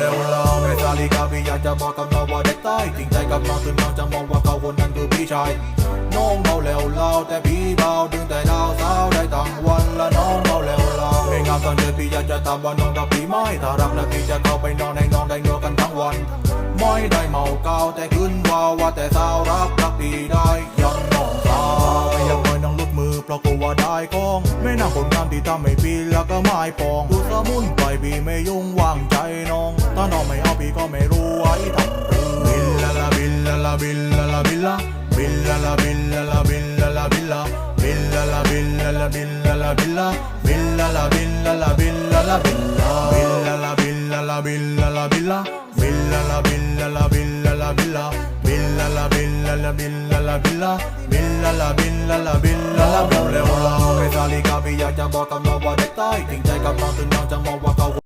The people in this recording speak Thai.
ร็วรอไม่ซาลิกาพี่อยากจะบอกกับน้องว่าเด็กใต้จริงใจกับน้องถึงน้องจะมองว่าเขาคนนั้นคือพี่ชายน้องเมาแล้วเล่าแต่พี่เบาดึงแต่ดาวสาวได้ทั้งวันและน้องเมาแล้วเล่าไม่งามตอนเดินพี่อยากจะตามว่าน้องรักพี่ไหมถ้ารักแล้วพี่จะเข้าไปนอนให้น้องได้เนื้อกันทั้งวันไม่ได้เมาเกาแต่ขึ้นว่าว่าแต่สาวรักรักพี่ได้ยังน้องสาวไม่อยากปล่อยน้องลุดมือเพราะกลัวว่าได้กองไม่น่าคนงามที่ทำให้พี่แล้วก็ไม่ปองดูสมุนไปพี่ไม่ยุ่งวางใจน้อง billa la billa billa la billa la billa la billa billa la billa la billa la billa billa la billa la billa la billa billa la billa la billa la billa billa la billa la billa la billa billa la billa la billa la billa billa la billa la billa la billa เราเร็วเราไม่ซาลีกาพี่อยากจะบอกกับเราว่าเด็กใต้ถึงใจกับเราถึงเราจะมองว่า